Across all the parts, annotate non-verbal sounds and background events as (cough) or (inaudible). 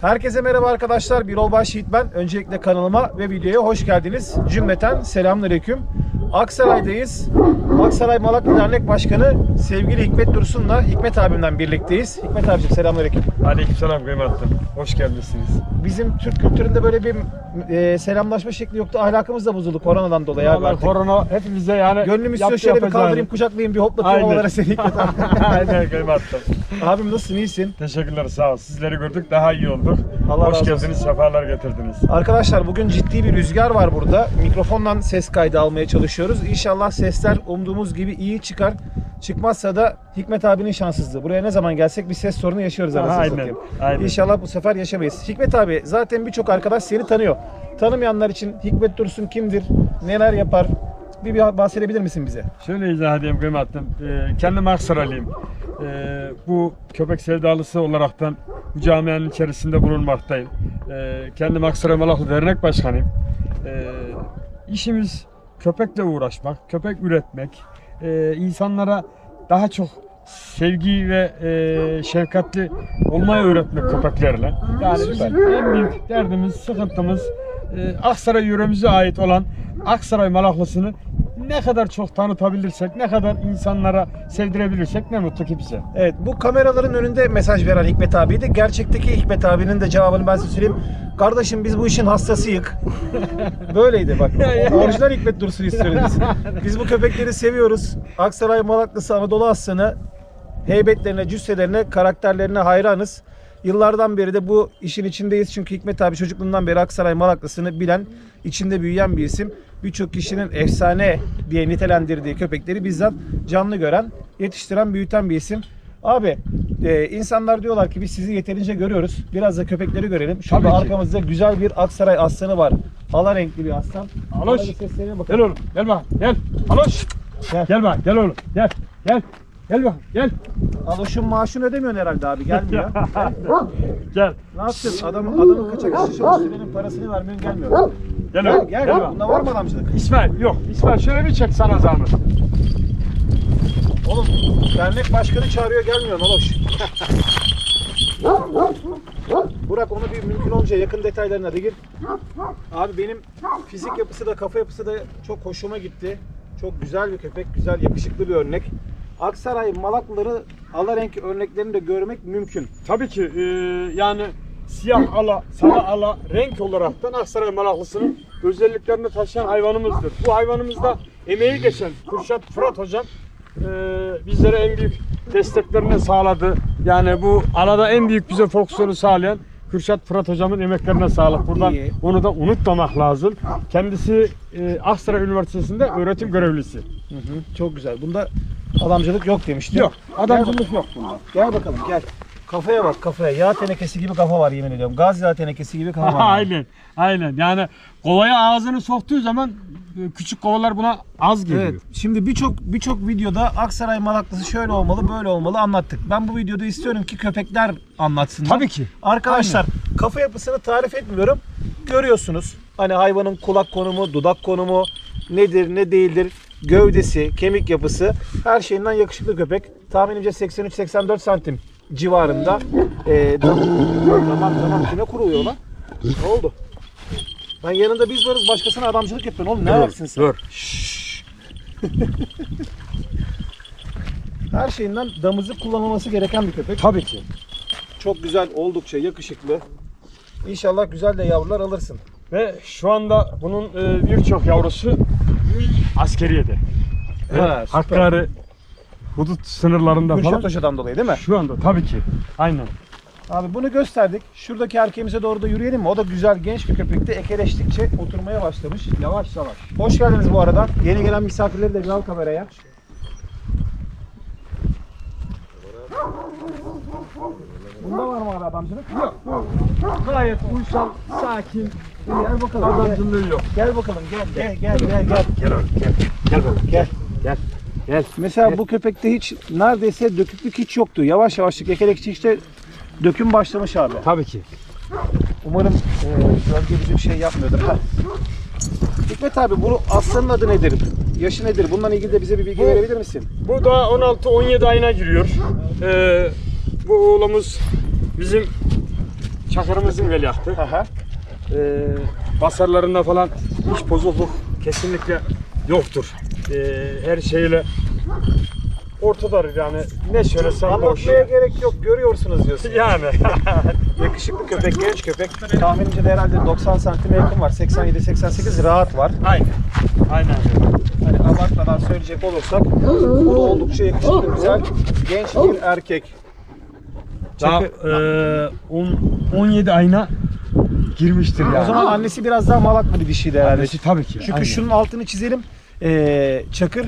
Herkese merhaba arkadaşlar. Birol Başyiğit ben. Öncelikle kanalıma ve videoya hoş geldiniz. Cümleten selamünaleyküm. Aksaray'dayız. Aksaray Malaklı Dernek Başkanı sevgili Hikmet Dursun'la Hikmet abimden birlikteyiz. Hikmet abicim selamünaleyküm. Aleykümselam kıymetli. Hoş gelmişsiniz. Bizim Türk kültüründe böyle bir e, selamlaşma şekli yoktu. Ahlakımız da bozuldu koronadan dolayı abi Vallahi artık. korona hepimize yani Gönlüm istiyor yaptı şöyle bir yapacağını. kaldırayım kucaklayayım bir hoplatayım Aynen. havalara seni Hikmet (laughs) abi. Aynen kıymetli. Abim nasılsın iyisin? Teşekkürler sağ ol. Sizleri gördük daha iyi olduk. Allah Hoş razı geldiniz, sefalar getirdiniz. Arkadaşlar bugün ciddi bir rüzgar var burada. Mikrofondan ses kaydı almaya çalışıyoruz. İnşallah sesler umduğumuz gibi iyi çıkar. Çıkmazsa da Hikmet abinin şanssızlığı. Buraya ne zaman gelsek bir ses sorunu yaşıyoruz anasını Aynen, satayım. aynen. İnşallah bu sefer yaşamayız. Hikmet abi zaten birçok arkadaş seni tanıyor. Tanımayanlar için Hikmet Dursun kimdir? Neler yapar? Bir, bir bahsedebilir misin bize? Şöyle izah edeyim kıymetlim. Ee, kendim Aksaraylıyım. Ee, bu köpek sevdalısı olaraktan bu camianın içerisinde bulunmaktayım. Ee, kendim Aksaray Malaklı Dernek Başkanıyım. Ee, işimiz köpekle uğraşmak, köpek üretmek, ee, insanlara daha çok sevgi ve ee, şefkatli olmayı öğretmek köpeklerle. Yani bizim en büyük derdimiz, sıkıntımız ee, Aksaray yöremize ait olan Aksaray Malaklısını ne kadar çok tanıtabilirsek, ne kadar insanlara sevdirebilirsek ne mutlu ki bize. Evet bu kameraların önünde mesaj veren Hikmet abiydi. Gerçekteki Hikmet abinin de cevabını ben size söyleyeyim. Kardeşim biz bu işin hastasıyık. (laughs) Böyleydi bak. Orijinal Hikmet Dursun istiyoruz (laughs) biz. Bu köpekleri seviyoruz. Aksaray Malaklısı Anadolu Aslanı heybetlerine, cüsselerine, karakterlerine hayranız. Yıllardan beri de bu işin içindeyiz. Çünkü Hikmet abi çocukluğundan beri Aksaray Malaklısını bilen, içinde büyüyen bir isim. Birçok kişinin efsane diye nitelendirdiği köpekleri bizzat canlı gören, yetiştiren, büyüten bir isim. Abi e, insanlar diyorlar ki biz sizi yeterince görüyoruz. Biraz da köpekleri görelim. Şurada Tabii ki. arkamızda güzel bir Aksaray aslanı var. Hala renkli bir aslan. Aloş. Bir Gel oğlum, gel bak, gel. Aloş. Gel. Gel bak, gel oğlum, gel. Gel. Gel bak, gel. Aloş'un maaşını ödemiyorsun herhalde abi. Gelmiyor. Gel. (laughs) Gel. Ne yapacaksın? Adam, adamın kaçak işçi çalıştırının parasını vermiyorsun gelmiyor. Gel Gel oğlum, gel. gel bak. Bunda var mı adamcılık? İsmail, yok. İsmail şöyle bir çek sana zahmet. Oğlum dernek başkanı çağırıyor gelmiyor Aloş. Burak onu bir mümkün olunca yakın detaylarına da gir. Abi benim fizik yapısı da kafa yapısı da çok hoşuma gitti. Çok güzel bir köpek, güzel yakışıklı bir örnek. Aksaray Malaklıları alarenk örneklerini de görmek mümkün. Tabii ki e, yani siyah ala, sarı ala renk olaraktan Aksaray Malaklısı'nın özelliklerini taşıyan hayvanımızdır. Bu hayvanımızda emeği geçen Kürşat Fırat Hocam e, bizlere en büyük desteklerini sağladı. Yani bu alada en büyük bize fonksiyonu sağlayan Kürşat Fırat Hocam'ın emeklerine sağlık. Buradan onu da unutmamak lazım. Kendisi e, Aksaray Üniversitesi'nde öğretim görevlisi. Çok güzel. Bunda adamcılık yok demişti. Yok, adamcılık yok bunda. Gel bakalım gel. Kafaya bak kafaya. Yağ tenekesi gibi kafa var yemin ediyorum. Gaz yağ tenekesi gibi kafa var. (laughs) aynen, aynen. Yani kovaya ağzını soktuğu zaman e, küçük kovalar buna az geliyor. Evet. Şimdi birçok birçok videoda Aksaray Malaklısı şöyle olmalı, böyle olmalı anlattık. Ben bu videoda istiyorum ki köpekler anlatsınlar. Tabii ki. Arkadaşlar kafa yapısını tarif etmiyorum. Görüyorsunuz. Hani hayvanın kulak konumu, dudak konumu nedir, ne değildir, gövdesi, kemik yapısı her şeyinden yakışıklı köpek. Tahminimce 83-84 santim civarında. Ee, tamam tamam kime kuruyor lan? Ne oldu? Ben yanında biz varız başkasına adamcılık yapıyorsun oğlum ne ayaksın sen? Dur. Her şeyinden damızı kullanılması gereken bir köpek. Tabii ki. Çok güzel, oldukça yakışıklı. İnşallah güzel de yavrular alırsın. Ve şu anda bunun e, birçok yavrusu askeriyede. Süper. Hakkari hudut sınırlarında Kürşat falan. Hoca'dan dolayı değil mi? Şu anda tabii ki. Aynen. Abi bunu gösterdik. Şuradaki erkeğimize doğru da yürüyelim mi? O da güzel genç bir köpekti. Ekeleştikçe oturmaya başlamış. Yavaş yavaş. Hoş geldiniz bu arada. Yeni gelen misafirleri de bir al kameraya. Bunda var mı adamcılık? Yok. Gayet uysal, sakin. Gel bakalım. Gel, Adamcılığı yok. gel bakalım. Gel gel gel gel. gel. Gel oğlum gel. Gel bakalım. Gel. Gel. Gel. Mesela bu köpekte hiç neredeyse döküklük hiç yoktu. Yavaş yavaş ekelekçi işte döküm başlamış abi. Tabii ki. Umarım e, gölge bizim şey yapmıyordur. Ha. Hikmet abi bu aslanın adı nedir? Yaşı nedir? Bundan ilgili de bize bir bilgi Bu- verebilir misin? Bu da 16-17 ayına giriyor. Ee, bu oğlumuz bizim Çakırımızın veliahtı. Aha. Ee, basarlarında falan hiç bozukluk kesinlikle yoktur. Ee, her şeyle ortadadır yani ne söylesem boş. Anlatmaya gerek yok. Görüyorsunuz diyorsun. (laughs) Yani (laughs) Yakışıklı köpek, genç köpek. Tahminimce de herhalde 90 santime yakın var. 87-88 rahat var. aynen. Aynen. Hani abartmadan söyleyecek olursak bu da oldukça yakışıklı, güzel, genç bir erkek. Daha Çakı- e, on- 17 ayına girmiştir yani. O zaman annesi biraz daha malak bir dişiydi herhalde. Annesi tabii ki. Çünkü aynen. şunun altını çizelim. Ee, Çakır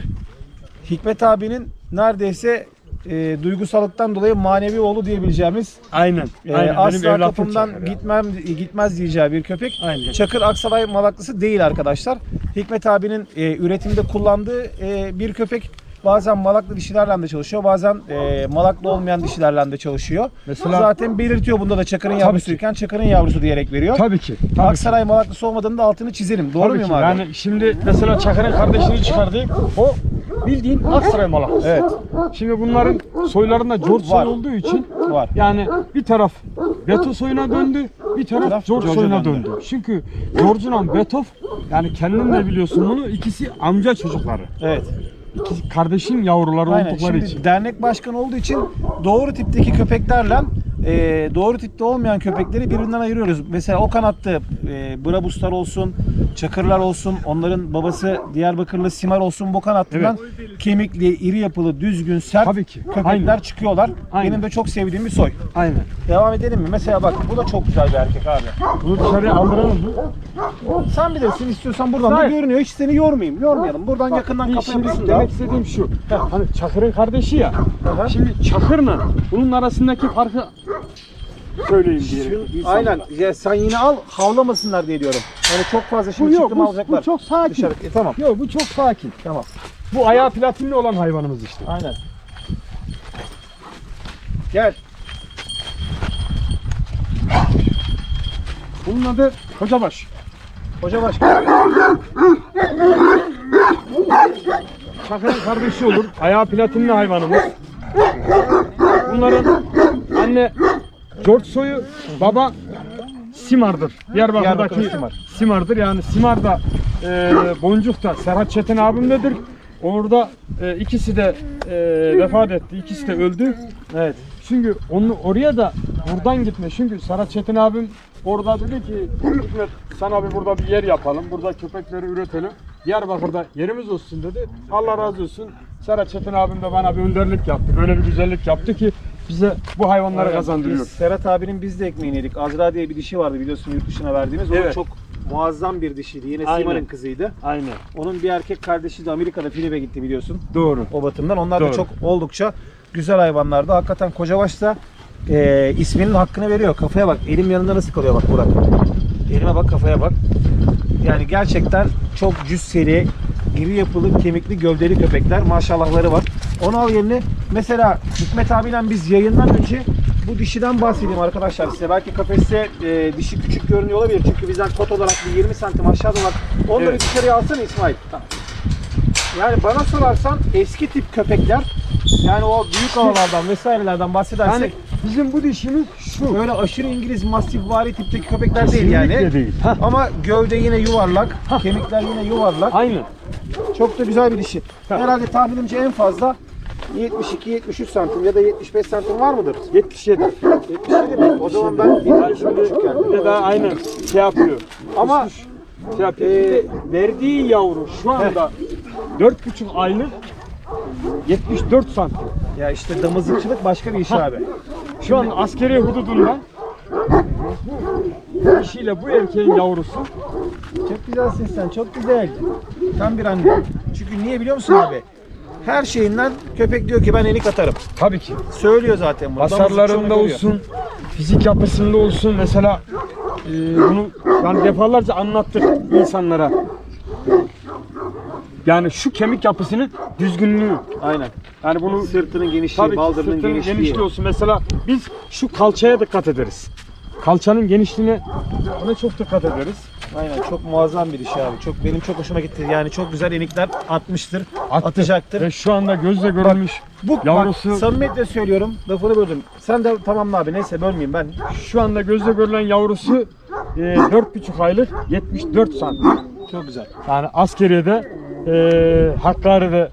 Hikmet abinin neredeyse e, duygusallıktan dolayı manevi oğlu diyebileceğimiz aynen. e, aynen. Benim asla evlatım kapımdan Çakır ya. gitmem gitmez diyeceği bir köpek. Aynen. Çakır Aksaray malaklısı değil arkadaşlar. Hikmet abinin e, üretimde kullandığı e, bir köpek. Bazen malaklı dişilerle de çalışıyor. Bazen e, malaklı olmayan dişilerle de çalışıyor. Mesela- Zaten belirtiyor bunda da Çakır'ın yavrusuyken Çakır'ın yavrusu diyerek veriyor. Tabii ki. Tabii Aksaray malaklısı olmadığını da altını çizelim. Doğru Tabii muyum ki. abi? Yani şimdi mesela Çakır'ın kardeşini çıkardı. O bildiğin Aksaray malaklısı. Evet. Şimdi bunların soylarında George Var. soy olduğu için Var. yani bir taraf Beto soyuna döndü, bir taraf George George'a soyuna döndü. döndü. Çünkü George'la Beto yani kendin de biliyorsun bunu ikisi amca çocukları. Evet. Kardeşin yavruları Aynen. oldukları Şimdi için. dernek başkanı olduğu için doğru tipteki köpeklerle e, doğru tipte olmayan köpekleri birbirinden ayırıyoruz. Mesela o kanatta e, Brabuslar olsun, Çakırlar olsun, onların babası Diyarbakırlı Simar olsun bu kanatından kemikli, iri yapılı, düzgün, sert Tabii ki. köpekler Aynen. çıkıyorlar. Aynen. Benim de çok sevdiğim bir soy. Aynen. Devam edelim mi? Mesela bak bu da çok güzel bir erkek abi. Bunu dışarıya aldıralım mı? Sen bilirsin istiyorsan buradan da Hayır. görünüyor. Hiç seni yormayayım. Yormayalım. Buradan yakından bir şimdi. Demek istediğim şu. Hani Çakır'ın kardeşi ya. Şimdi Çakır'la bunun arasındaki farkı söyleyeyim diyelim. Aynen. Ya sen yine al havlamasınlar diye diyorum. Hani çok fazla şimdi yok, çıktı mı bu, alacaklar. bu çok sakin. Dışarı. E, tamam. Yok bu çok sakin. Tamam. Bu ayağı platinli olan hayvanımız işte. Aynen. Gel. Bunun adı Kocabaş. Hoca başkan. Çakır'ın kardeşi olur. Ayağı platinli hayvanımız. Bunların anne George soyu, baba Simar'dır. Diyarbakır'daki Diyarbakırlı Simar. Simar'dır. Yani Simar da e, Boncuk da Serhat Çetin abimdedir. Orada e, ikisi de e, vefat etti. İkisi de öldü. Evet. Çünkü onu oraya da buradan gitme. Çünkü Serhat Çetin abim orada dedi ki Hikmet sana bir burada bir yer yapalım. Burada köpekleri üretelim. Diyarbakır'da yerimiz olsun dedi. Allah razı olsun. Serhat Çetin abim de bana bir önderlik yaptı. Böyle bir güzellik yaptı ki bize bu hayvanları kazandırıyor. Biz Serhat abinin biz de ekmeğini yedik. Azra diye bir dişi vardı biliyorsun yurt dışına verdiğimiz. O Evet. çok muazzam bir dişiydi. Yine Aynen. Simar'ın kızıydı. Aynen. Onun bir erkek kardeşi de Amerika'da Filip'e gitti biliyorsun. Doğru. O batımdan. Onlar da Doğru. çok oldukça güzel hayvanlardı. Hakikaten Kocabaş da e, isminin hakkını veriyor. Kafaya bak. Elim yanında nasıl kalıyor bak Burak. Elime bak kafaya bak. Yani gerçekten çok cüsseli, iri yapılı, kemikli, gövdeli köpekler. Maşallahları var. Onu al yerine. Mesela Hikmet abiyle biz yayından önce bu dişiden bahsedeyim arkadaşlar size. Belki kafeste e, dişi küçük görünüyor olabilir. Çünkü bizden kot olarak bir 20 santim aşağıda var. Onları Evet. dışarıya alsana İsmail. Tamam. Yani bana sorarsan eski tip köpekler yani o büyük havalardan vesairelerden bahsedersek Yani bizim bu dişimiz şu. böyle aşırı İngiliz mastifvari tipteki köpekler değil Kesinlikle yani. değil. Hah. Ama gövde yine yuvarlak, kemikler yine yuvarlak. Aynen. Çok da güzel bir dişi. Herhalde tahminimce en fazla 72-73 santim ya da 75 santim var mıdır? 77. 77 mi? O zaman ben bir küçük bir de geldim. daha aynen şey yapıyor. Ama Şey yapıyor. Bir de verdiği yavru şu anda 4,5 aylık 74 santim. ya işte damızlıkçılık başka bir iş abi. Şu an askeri hududunda bu dişiyle bu erkeğin yavrusu Çok güzelsin sen, çok güzel. Tam bir anne. Çünkü niye biliyor musun abi? Her şeyinden köpek diyor ki ben enik atarım. tabii ki Söylüyor zaten bunu. görüyor. olsun, fizik yapısında olsun mesela e, bunu yani defalarca anlattık insanlara. Yani şu kemik yapısının düzgünlüğü. Aynen. Yani bunu Sırtının genişliği, Tabii ki baldırının sırtının genişliği. genişliği olsun. Mesela biz şu kalçaya dikkat ederiz. Kalçanın genişliğine ona çok dikkat ederiz. Aynen çok muazzam bir iş abi. Çok benim çok hoşuma gitti. Yani çok güzel enikler atmıştır, Attı. atacaktır. Ve şu anda gözle görülmüş Bu yavrusu bak, samimiyetle söylüyorum. Lafını böldüm. Sen de tamamla abi. Neyse bölmeyeyim ben. şu anda gözle görülen yavrusu e, 4,5 aylık 74 santim. Çok güzel. Yani askeriyede e, Hakkari'de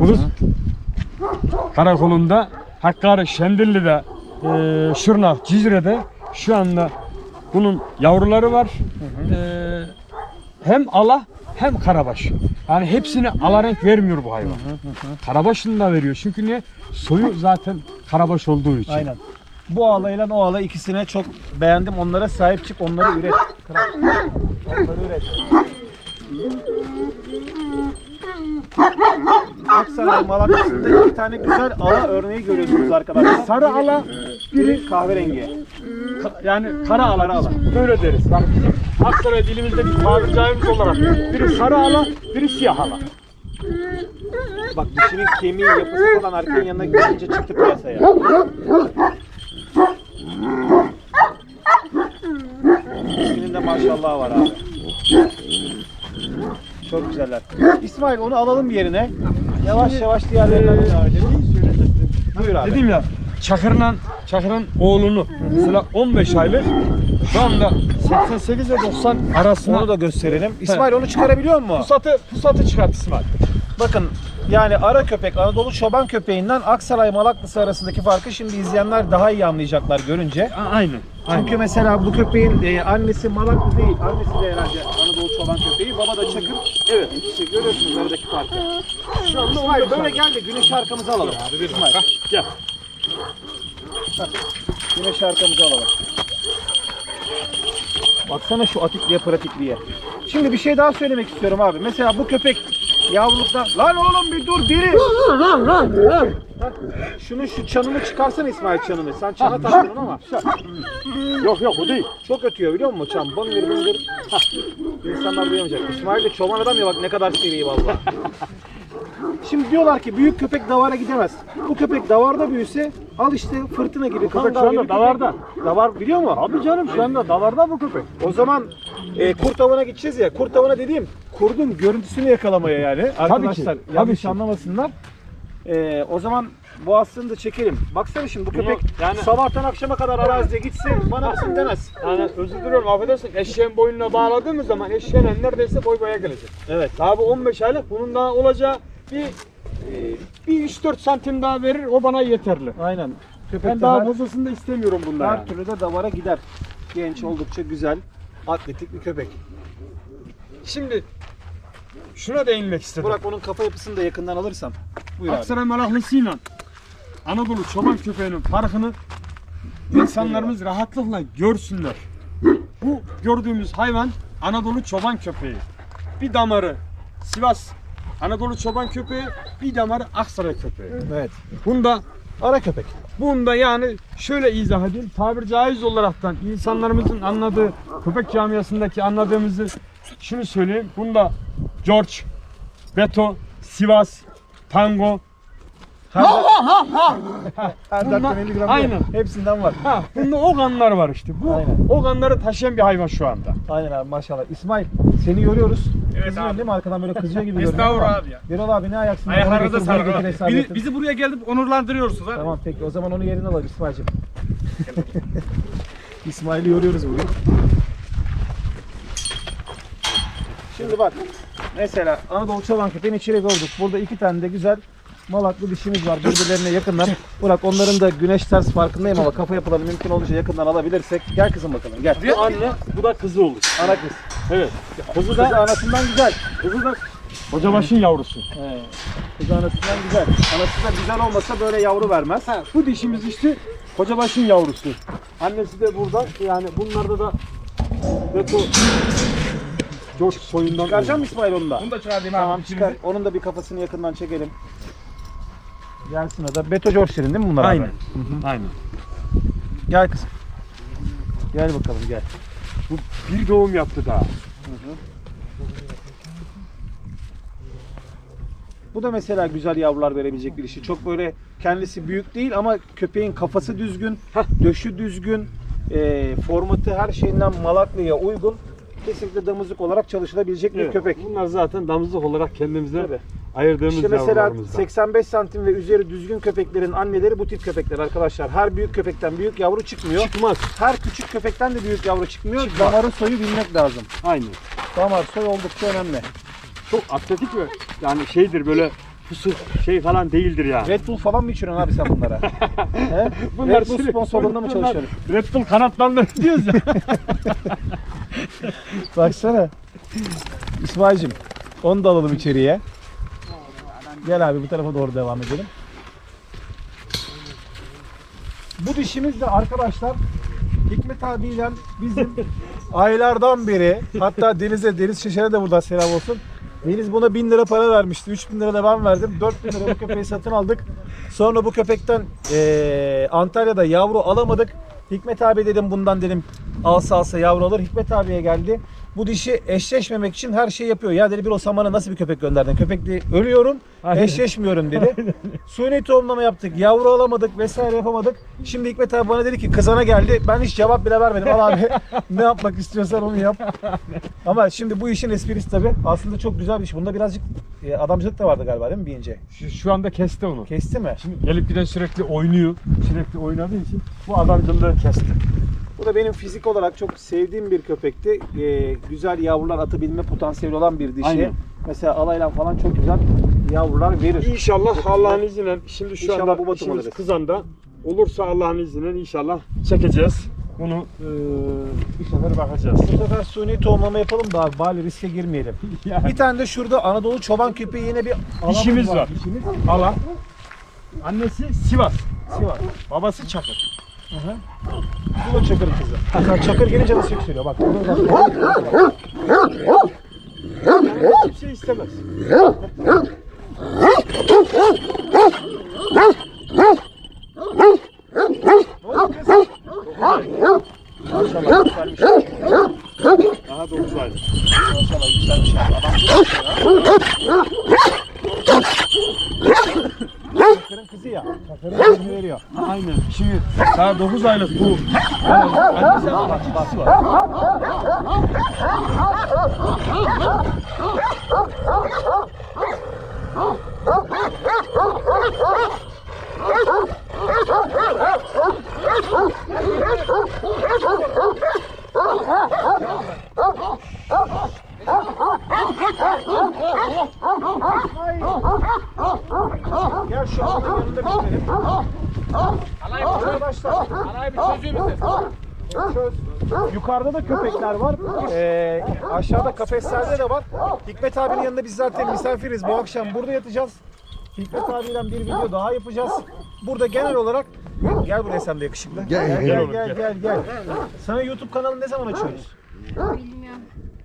Ulus Karakolu'nda Hakkari Şendilli'de e, Şırnak Cizre'de şu anda bunun yavruları var. E, hem ala hem karabaş. Yani hepsini ala renk vermiyor bu hayvan. Karabaşını da veriyor. Çünkü niye? Soyu zaten karabaş olduğu için. Aynen. Bu ağlayla o ağla ikisine çok beğendim. Onlara sahip çık, onları üret. Onları üret. Aksaray Malatya'sında iki tane güzel ala örneği görüyorsunuz arkadaşlar. Sarı ala Biri kahverengi. Ka- yani kara ala, ala. böyle deriz. Yani Aksaray dilimizde bir tabir caizimiz olarak biri sarı ala, biri siyah ala. Bak dişinin kemiği yapısı falan erkeğin yanına gelince çıktı piyasaya. İkisinin de maşallah var abi. Çok güzeller. İsmail onu alalım bir yerine. Yavaş yavaş diğerlerinden devam edelim. Buyur abi. Dedim ya Çakır'la Çakır'ın oğlunu mesela 15 aylık şu anda 88 ve 90 arasında onu da gösterelim. İsmail onu çıkarabiliyor mu? pusatı pusatı çıkart İsmail. Bakın yani ara köpek Anadolu çoban köpeğinden Aksaray Malaklısı arasındaki farkı şimdi izleyenler daha iyi anlayacaklar görünce. Aynen. Çünkü mesela bu köpeğin e, annesi Malaklı değil, annesi de herhalde Anadolu çoban köpeği, baba da Çakır. Evet, işte görüyorsunuz aradaki farkı. Şu anda İsmail böyle gel de güneş arkamızı alalım. İsmail, Gel. güneş arkamızı alalım. Baksana şu atikliğe pratikliğe. Şimdi bir şey daha söylemek istiyorum abi. Mesela bu köpek yavruluktan... Lan oğlum bir dur diri. Bak, Şunu şu çanını çıkarsana İsmail çanını. Sen çana taktın ama. Yok yok bu değil. Çok ötüyor biliyor musun çam? Bıngır bıngır. Hah. İnsanlar duyamayacak. İsmail de çoban adam ya bak ne kadar seri valla. (laughs) Şimdi diyorlar ki büyük köpek davara gidemez. Bu köpek davarda büyüse al işte fırtına gibi köpek şu anda davarda. Davar biliyor mu? Abi canım şu anda davarda bu köpek. O zaman e, kurt avına gideceğiz ya. Kurt avına dediğim kurdun görüntüsünü yakalamaya yani. Arkadaşlar tabii yanlış ki. anlamasınlar. E, o zaman bu aslını da çekelim. Baksana şimdi bu köpek yani- sabahtan akşama kadar arazide gitse bana mısın demez. Yani özür diliyorum affedersin eşeğin boynuna bağladığımız zaman eşeğin neredeyse boy boya gelecek. Evet. Abi 15 aylık bunun daha olacağı bir e, bir 3-4 santim daha verir o bana yeterli. Aynen. Köpek Ben daha fazlasını da istemiyorum bundan. Her yani. türlü de davara gider. Genç oldukça güzel, atletik bir köpek. Şimdi şuna değinmek istedim. Burak onun kafa yapısını da yakından alırsam. Buyur abi. Aksaray Malaklısı'yla Anadolu çoban köpeğinin farkını insanlarımız rahatlıkla görsünler. Bu gördüğümüz hayvan Anadolu çoban köpeği. Bir damarı Sivas Anadolu çoban köpeği, bir damarı Aksaray köpeği. Evet. Bunda Ara köpek. Bunda yani şöyle izah edeyim. Tabir caiz olaraktan insanlarımızın anladığı köpek camiasındaki anladığımızı şunu söyleyeyim. Bunda George, Beto, Sivas, Tango. Her, her Bunlar- dakika 50 gram. Aynen. Hepsinden var. Ha, bunda o kanlar var işte. Bu Aynen. o kanları taşıyan bir hayvan şu anda. Aynen abi maşallah. İsmail seni yoruyoruz. Evet Kızıyorsun abi. değil mi? Arkadan böyle kızıyor gibi görünüyor Estağfurullah ama. abi ya. Birol abi ne ayaksın? Ayaklarınıza Bunu getir, hesap Bizi, bizi buraya gelip onurlandırıyorsunuz abi. Tamam peki o zaman onu yerine alalım İsmail'cim. (laughs) İsmail'i yoruyoruz bugün. Şimdi bak mesela Anadolu Çoban Köpeğini içeri koyduk. Burada iki tane de güzel malaklı dişimiz var. Birbirlerine yakınlar. Bırak onların da güneş ters farkındayım ama kafa yapılarını mümkün olduğunca yakından alabilirsek. Gel kızım bakalım gel. Bu anne, bu da kızı olur. Ana kız. Evet. Kızı da anasından güzel. kızı da Kocabaş'ın yavrusu. He. Kızı anasından güzel. Anası da güzel olmasa böyle yavru vermez. Ha, bu dişimiz işte Kocabaş'ın yavrusu. Annesi de burada. Yani bunlarda da Beto George soyundan Çıkaracak mısın İsmail onu da? Bunu da çıkarayım abi. Tamam çıkar. Onun da bir kafasını yakından çekelim. Gelsin o da. Beto George değil mi bunlar? Aynen. Aynen. Gel kızım. Gel bakalım gel. Bu bir doğum yaptı daha. Bu da mesela güzel yavrular verebilecek bir dişi. Çok böyle kendisi büyük değil ama köpeğin kafası düzgün, döşü düzgün, e, formatı her şeyinden Malaklı'ya uygun. Kesinlikle damızlık olarak çalışılabilecek bir Evet, köpek. Bunlar zaten damızlık olarak kendimize Tabii. ayırdığımız İşte mesela yavrularımızdan. 85 santim ve üzeri düzgün köpeklerin anneleri bu tip köpekler arkadaşlar. Her büyük köpekten büyük yavru çıkmıyor. Çıkmaz. Her küçük köpekten de büyük yavru çıkmıyor. Çıkmaz. Damarın soyu bilmek lazım. Aynı. Damar soy oldukça önemli. Çok atletik ve yani şeydir böyle fısık şey falan değildir yani. Red Bull falan mı içiyorsun abi sen bunlara? (laughs) He? Red Bull sürekli- sponsorluğunda mı bunlar çalışıyorsun? Red Bull kanatlandı (laughs) diyoruz ya. (laughs) Baksana. İsmail'cim onu da alalım içeriye. Gel abi bu tarafa doğru devam edelim. Bu dişimiz de arkadaşlar Hikmet abiyle bizim aylardan beri hatta Deniz'e Deniz Şeşer'e de buradan selam olsun. Deniz buna 1000 lira para vermişti. 3000 lira da ben verdim. 4000 lira bu köpeği satın aldık. Sonra bu köpekten eee, Antalya'da yavru alamadık. Hikmet abi dedim bundan dedim alsa alsa yavru alır. Hikmet abiye geldi. Bu dişi eşleşmemek için her şeyi yapıyor. Ya dedi bir o samana nasıl bir köpek gönderdin? Köpekli ölüyorum, Aynen. eşleşmiyorum dedi. (laughs) Suni tohumlama yaptık, yavru alamadık vesaire yapamadık. Şimdi Hikmet abi bana dedi ki kızana geldi. Ben hiç cevap bile vermedim. Al abi (laughs) ne yapmak istiyorsan onu yap. Ama şimdi bu işin esprisi tabii. Aslında çok güzel bir iş. Bunda birazcık e, adamcılık da vardı galiba değil mi bir ince? Şu, şu anda kesti onu. Kesti mi? Şimdi gelip giden sürekli oynuyor. Sürekli oynadığı için bu adamcılığı kesti. Bu da benim fizik olarak çok sevdiğim bir köpekti. Ee, güzel yavrular atabilme potansiyeli olan bir dişi. Aynen. Mesela alayla falan çok güzel yavrular verir. İnşallah Allah'ın izniyle şimdi şu İnşallah anda bu işimiz alırız. kızanda olursa Allah'ın izniyle inşallah çekeceğiz. Bunu eee bir sefer bakacağız. Bu sefer suni tohumlama yapalım da abi bari riske girmeyelim. (laughs) Yani Bir tane de şurada Anadolu çoban köpeği yine bir alamız dişimiz var. Dişimiz Ala. Annesi Sivas. Sivas. Babası Çakır. Hı hı. Bu da Çakır kızı. Bak Çakır gelince nasıl yükseliyor bak. burada bak. Yani kimse istemez. Daha 9 ay. Maşallah yükselmiş. Adam Çakır'ın kızı ya. Çakır'ın kızını veriyor. Aynen. Şimdi daha 9 aylık bu. Yani annesi ama ikisi var. Gel şu an yanında bitirelim. Arkadaşlar Alay bir çözüyor musun? çöz. Yukarıda da köpekler var. Ee, aşağıda kafeslerde de var. Hikmet abinin yanında biz zaten misafiriz. Bu akşam burada yatacağız. Hikmet abiyle bir video daha yapacağız. Burada genel olarak gel buraya sen de yakışıklı. Gel gel gel gel, gel. gel. Sana YouTube kanalını ne zaman açıyoruz? Bilmiyorum.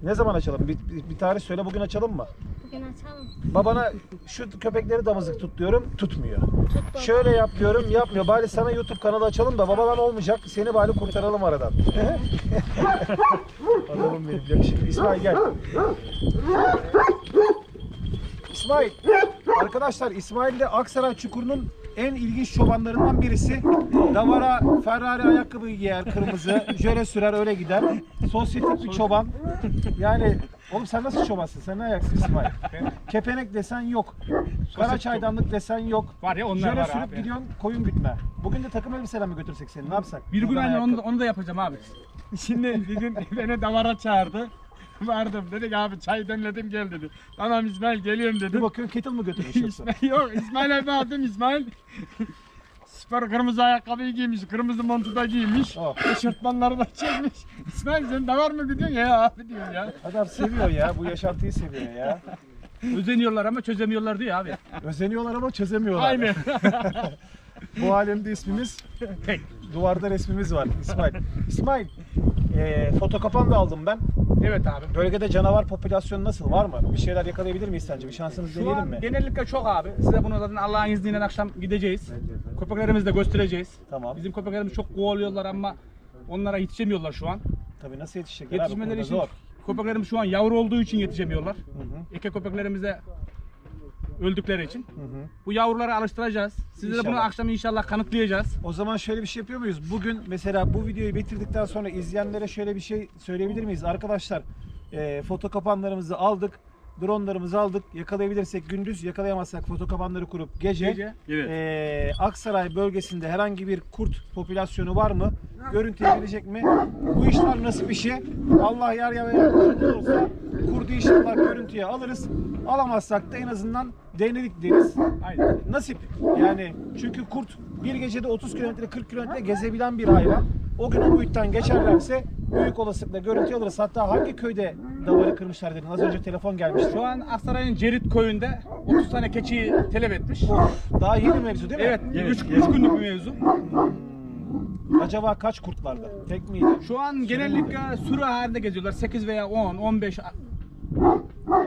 Ne zaman açalım? Bir, bir, bir tarih söyle bugün açalım mı? Bugün açalım. Babana şu köpekleri damızlık tut diyorum, tutmuyor. Tut baba. Şöyle yap diyorum, yapmıyor. Bari sana YouTube kanalı açalım da babadan olmayacak. Seni bari kurtaralım aradan. (laughs) Adamım benim yakışıklı. İsmail gel. İsmail. Arkadaşlar İsmail de Aksaray Çukuru'nun en ilginç çobanlarından birisi. Davara Ferrari ayakkabı giyer kırmızı. Jöle sürer öyle gider. Sosyetik bir çoban. Yani oğlum sen nasıl çobansın? Sen ne ayaksın İsmail? Kepenek desen yok. Kara çaydanlık desen yok. Var ya onlar Jöle var sürüp abi. gidiyorsun koyun gütme. Bugün de takım elbiseyle mi götürsek seni? Ne yapsak? Bir gün Buradan aynı onu, onu da yapacağım abi. Şimdi bir gün (laughs) beni davara çağırdı. (laughs) Vardım dedik abi çay demledim gel dedi. Tamam İsmail geliyorum Bir dedim. bakıyorsun kettle mı götürmüş yoksa? (laughs) Yok İsmail abi aldım İsmail. (laughs) Spor kırmızı ayakkabıyı giymiş, kırmızı montu da giymiş. Oh. Eşortmanları da çekmiş. İsmail sen davar mı gidiyorsun ya abi diyor ya. Adam seviyor ya. Bu yaşantıyı seviyor ya. Özeniyorlar ama çözemiyorlar diyor abi. Özeniyorlar ama çözemiyorlar. Aynen. Bu alemde ismimiz duvarda resmimiz var İsmail. İsmail e, fotokapan da aldım ben. evet abi. Bölgede canavar popülasyonu nasıl? Var mı? Bir şeyler yakalayabilir miyiz sence? Bir şansımız Şu deneyelim an mi? genellikle çok abi. Size bunu zaten Allah'ın izniyle akşam gideceğiz. Köpeklerimizi de göstereceğiz. Tamam. Bizim köpeklerimiz çok kovalıyorlar ama onlara yetişemiyorlar şu an. Tabii nasıl yetişecekler abi? Yetişmeleri Burada için zor. köpeklerimiz şu an yavru olduğu için yetişemiyorlar. Hı hı, Eke köpeklerimiz de öldükleri için. hı hı. Bu yavruları alıştıracağız. Size de bunu İnşallah. akşam inşallah kanıtlayacağız. O zaman şöyle bir şey yapıyor muyuz? Bugün mesela bu videoyu bitirdikten sonra izleyenlere şöyle bir şey söyleyebilir miyiz? Arkadaşlar e, foto kapanlarımızı aldık. Dronlarımızı aldık. Yakalayabilirsek gündüz, yakalayamazsak foto kapanları kurup gece, Gece. Evet. e, Aksaray bölgesinde herhangi bir kurt popülasyonu var mı? Görüntüye gelecek mi? Bu işler nasip işi. Allah yar ya olursa kurdu inşallah görüntüye alırız. Alamazsak da en azından denedik deriz. Aynen. Nasip. Yani çünkü kurt bir gecede 30 kilometre 40 kilometre gezebilen bir hayvan. O gün o muhitten geçerlerse büyük olasılıkla görüntü alırız. Hatta hangi köyde davarı kırmışlar dedin? Az önce telefon gelmişti. Şu an Aksaray'ın Cerit köyünde 30 tane keçiyi telef etmiş. Daha yeni mevzu değil mi? Evet, Evet, 3 evet. günlük bir mevzu. Acaba kaç kurt vardı? Tek miydi? Şu an genellikle sürü halinde geziyorlar. 8 veya 10, 15.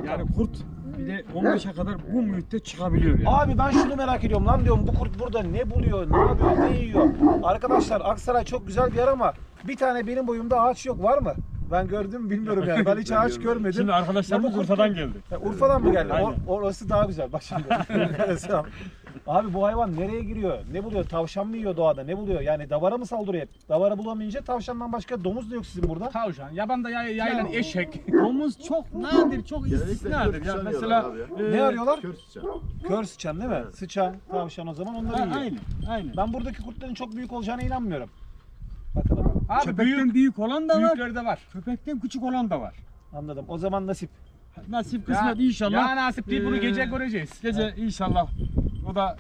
Yani kurt bir de 15'e kadar bu mühitte çıkabiliyor yani. Abi ben şunu merak ediyorum lan diyorum bu kurt burada ne buluyor, ne yapıyor, ne yiyor? Arkadaşlar Aksaray çok güzel bir yer ama bir tane benim boyumda ağaç yok var mı? Ben gördüm bilmiyorum yani. Ben hiç ağaç (laughs) görmedim. Şimdi arkadaşlarımız Urfa'dan geldi. Ya Urfa'dan mı geldi? O, Aynen. orası daha güzel. Bak şimdi. (laughs) Abi bu hayvan nereye giriyor? Ne buluyor? Tavşan mı yiyor doğada? Ne buluyor? Yani davara mı saldırıyor hep? Davara bulamayınca tavşandan başka domuz da yok sizin burada. Tavşan, yabanda yay, yayılan eşek. (laughs) Domuz çok nadir, çok istisnadır. Ya mesela e, Ne arıyorlar? Kör sıçan. Kör sıçan değil mi? Sıçan, tavşan o zaman onları Ha, yiyor. aynen, aynen. Ben buradaki kurtların çok büyük olacağına inanmıyorum. Bakalım. Abi Köpekten büyük, büyük, olan da var. büyükleri de var. Köpekten küçük olan da var. Anladım. O zaman nasip. Nasip Ya- kısmet inşallah. Ya nasip değil bunu Ee, gece göreceğiz. Gece inşallah. O da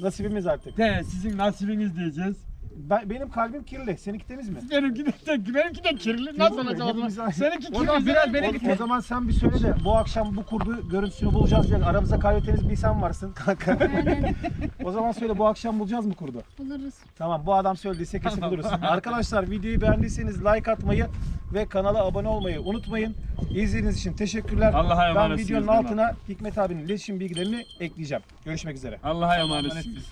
Nasibimiz artık. de sizin nasibiniz diyeceğiz. Ben, benim kalbim kirli. Seninki temiz mi? Benimki de, benimki de kirli. Nasıl olacak o zaman? Hepimiz. Seninki O zaman kirli. biraz benimki O, o zaman sen bir söyle de bu akşam bu kurdu görüntüsünü bulacağız diye aramızda kaybettiğiniz bir sen varsın kanka. Aynen. (laughs) o zaman söyle bu akşam bulacağız mı kurdu? Buluruz. Tamam bu adam söylediyse kesin buluruz. Arkadaşlar videoyu beğendiyseniz like atmayı ve kanala abone olmayı unutmayın. İzlediğiniz için teşekkürler. Allah'a ben emanetsiniz videonun beyler. altına Hikmet abinin iletişim bilgilerini ekleyeceğim. Görüşmek üzere. Allah'a emanetsiniz.